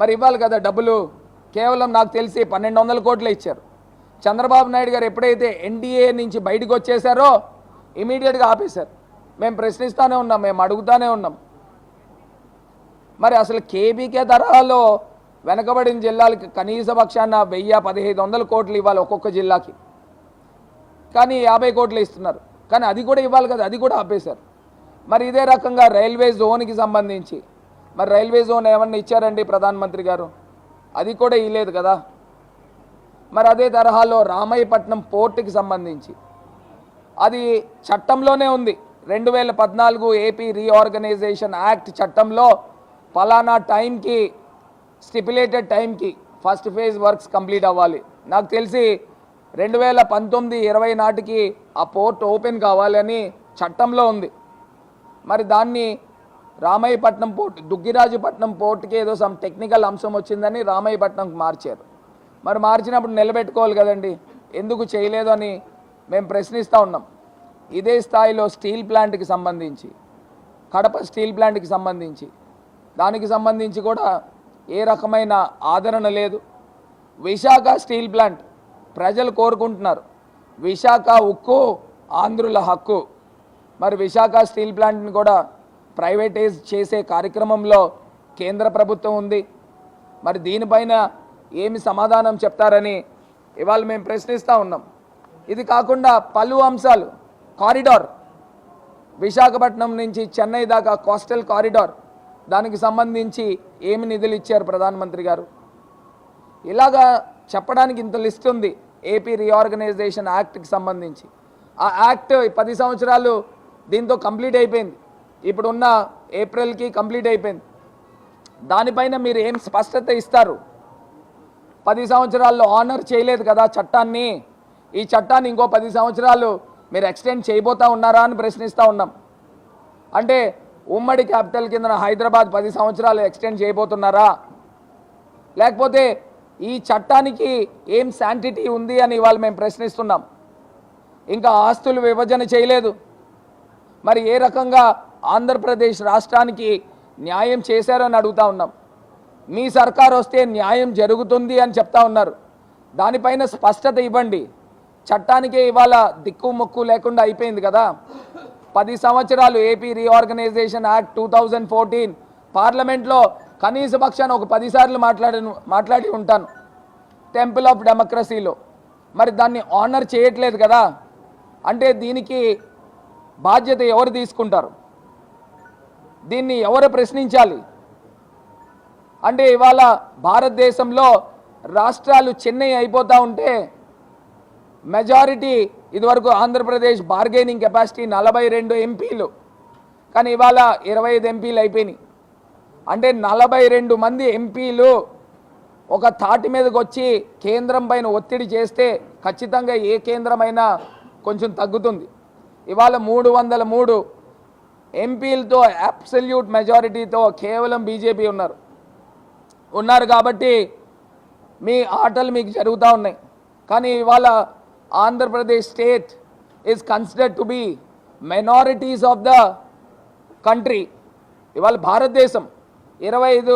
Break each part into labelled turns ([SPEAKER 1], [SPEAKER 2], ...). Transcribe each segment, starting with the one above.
[SPEAKER 1] మరి ఇవ్వాలి కదా డబ్బులు. కేవలం నాకు తెలిసి పన్నెండు వందల కోట్లు ఇచ్చారు. చంద్రబాబు నాయుడు గారు ఎప్పుడైతే ఎన్డీఏ నుంచి బయటకు వచ్చేసారో ఇమీడియట్గా ఆపేశారు. మేము ప్రశ్నిస్తూనే ఉన్నాం మేము అడుగుతానే ఉన్నాం. మరి అసలు కేబీకే తరహాలో వెనకబడిన జిల్లాలకి కనీస పక్షాన వెయ్యి పదిహేను వందల కోట్లు ఇవ్వాలి ఒక్కొక్క జిల్లాకి. కానీ యాభై కోట్లు ఇస్తున్నారు. కానీ అది కూడా ఇవ్వాలి కదా అది కూడా ఆపేశారు. మరి ఇదే రకంగా రైల్వే జోన్కి సంబంధించి మరి రైల్వే జోన్ ఏమన్నా ఇచ్చారండి ప్రధానమంత్రి గారు? అది కూడా ఇవ్వలేదు కదా? మరి అదే తరహాలో రామయ్యపట్నం పోర్టుకి సంబంధించి. అది చట్టంలోనే ఉంది. రెండు వేల పద్నాలుగు ఏపీ రీఆర్గనైజేషన్ యాక్ట్ చట్టంలో పలానా టైంకి స్టిపులేటెడ్ టైంకి ఫస్ట్ ఫేజ్ వర్క్స్ కంప్లీట్ అవ్వాలి. నాకు తెలిసి రెండు వేల పంతొమ్మిది ఇరవై నాటికి ఆ పోర్ట్ ఓపెన్ కావాలని చట్టంలో ఉంది. మరి దాన్ని రామయ్యపట్నం పోర్ట్ దుగ్గిరాజుపట్నం పోర్ట్కి ఏదో సమ్ టెక్నికల్ అంశం వచ్చిందని రామయ్యపట్నంకి మార్చారు. మరి మార్చినప్పుడు నిలబెట్టుకోవాలి కదండి. ఎందుకు చేయలేదు అని మేము ప్రశ్నిస్తూ ఉన్నాం. ఇదే స్థాయిలో స్టీల్ ప్లాంట్కి సంబంధించి కడప స్టీల్ ప్లాంట్కి సంబంధించి దానికి సంబంధించి కూడా ఏ రకమైన ఆదరణ లేదు. విశాఖ స్టీల్ ప్లాంట్ ప్రజలు కోరుకుంటున్నారు. విశాఖ ఉక్కు ఆంధ్రుల హక్కు. మరి విశాఖ స్టీల్ ప్లాంట్ని కూడా ప్రైవేటైజ్ చేసే కార్యక్రమంలో కేంద్ర ప్రభుత్వం ఉంది. మరి దీనిపైన ఏమి సమాధానం చెప్తారని ఇవాళ మేము ప్రశ్నిస్తూ ఉన్నాం. ఇది కాకుండా పలు అంశాలు. కారిడార్. విశాఖపట్నం నుంచి చెన్నై దాకా కోస్టల్ కారిడార్. దానికి సంబంధించి ఏమి నిధులు ఇచ్చారు ప్రధానమంత్రి గారు? ఇలాగా చెప్పడానికి ఇంత లిస్ట్ ఉంది ఏపీ రీఆర్గనైజేషన్ యాక్ట్కి సంబంధించి. ఆ యాక్ట్ పది సంవత్సరాలు దీంతో కంప్లీట్ అయిపోయింది. ఇప్పుడున్న ఏప్రిల్కి కంప్లీట్ అయిపోయింది. దానిపైన మీరు ఏం స్పష్టత ఇస్తారు? పది సంవత్సరాల్లో ఆనర్ చేయలేదు కదా చట్టాన్ని? ఈ చట్టాన్ని ఇంకో పది సంవత్సరాలు మీరు ఎక్స్టెండ్ చేయబోతా ఉన్నారా అని ప్రశ్నిస్తూ ఉన్నాం. అంటే ఉమ్మడి క్యాపిటల్ కింద హైదరాబాద్ పది సంవత్సరాలు ఎక్స్టెండ్ చేయబోతున్నారా? లేకపోతే ఈ చట్టానికి ఏం శాంటిటీ ఉంది అని ఇవాళ మేము ప్రశ్నిస్తున్నాం. ఇంకా ఆస్తులు విభజన చేయలేదు. మరి ఏ రకంగా ఆంధ్రప్రదేశ్ రాష్ట్రానికి న్యాయం చేశారని అడుగుతా ఉన్నాం. మీ సర్కార్ వస్తే న్యాయం జరుగుతుంది అని చెప్తా ఉన్నారు. దానిపైన స్పష్టత ఇవ్వండి. చట్టానికే ఇవాళ దిక్కు మొక్కు లేకుండా అయిపోయింది కదా. పది సంవత్సరాలు AP reorganisation act two thousand fourteen పార్లమెంట్లో కనీస పక్షాన్ని ఒక పదిసార్లు మాట్లాడను మాట్లాడి ఉంటాను. టెంపుల్ ఆఫ్ డెమోక్రసీలో. మరి దాన్ని ఆనర్ చేయట్లేదు కదా. అంటే దీనికి బాధ్యత ఎవరు తీసుకుంటారు? దీన్ని ఎవరు ప్రశ్నించాలి? అంటే ఇవాళ భారతదేశంలో రాష్ట్రాలు చెన్నై అయిపోతూ ఉంటే మెజారిటీ ఇదివరకు ఆంధ్రప్రదేశ్ బార్గెనింగ్ కెపాసిటీ నలభై రెండు ఎంపీలు. కానీ ఇవాళ ఇరవై ఐదు ఎంపీలు అయిపోయినాయి. అంటే నలభై రెండు మంది ఎంపీలు ఒక తాటి మీదకి వచ్చి కేంద్రం పైన ఒత్తిడి చేస్తే ఖచ్చితంగా ఏ కేంద్రమైనా కొంచెం తగ్గుతుంది. ఇవాళ మూడు వందల మూడు ఎంపీలతో అబ్సల్యూట్ మెజారిటీతో కేవలం బీజేపీ ఉన్నారు. ఉన్నారు కాబట్టి మీ ఆటలు మీకు జరుగుతూ ఉన్నాయి. కానీ ఇవాళ Andhra Pradesh state is considered to be minorities of the country ఇవాళ భారతదేశం ఇరవై ఐదు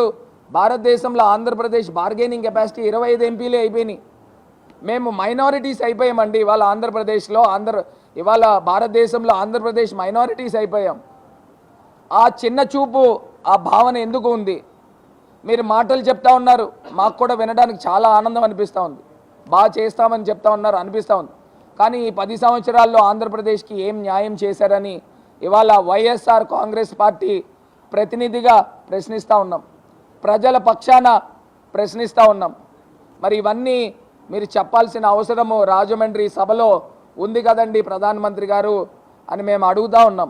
[SPEAKER 1] భారతదేశంలో ఆంధ్రప్రదేశ్ బార్గెనింగ్ కెపాసిటీ ఇరవై ఐదు ఎంపీలే అయిపోయినాయి. మేము మైనారిటీస్ అయిపోయామండి ఇవాళ ఆంధ్రప్రదేశ్లో. ఆంధ్ర ఇవాళ భారతదేశంలో ఆంధ్రప్రదేశ్ మైనారిటీస్ అయిపోయాం. ఆ చిన్న చూపు ఆ భావన ఎందుకు ఉంది? మీరు మాటలు చెప్తా ఉన్నారు. మాకు కూడా వినడానికి చాలా ఆనందం అనిపిస్తూ ఉంది. బాగా చేస్తామని చెప్తా ఉన్నారు అనిపిస్తూ ఉంది. కానీ ఈ పది సంవత్సరాల్లో ఆంధ్రప్రదేశ్కి ఏం న్యాయం చేశారని ఇవాళ వైఎస్ఆర్ కాంగ్రెస్ పార్టీ ప్రతినిధిగా ప్రశ్నిస్తూ ఉన్నాం. ప్రజల పక్షాన ప్రశ్నిస్తూ ఉన్నాం. మరి ఇవన్నీ మీరు చెప్పాల్సిన అవసరము రాజమండ్రి సభలో ఉంది కదండి ప్రధానమంత్రి గారు అని మేము అడుగుతా ఉన్నాం.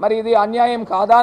[SPEAKER 1] మరి ఇది అన్యాయం కాదా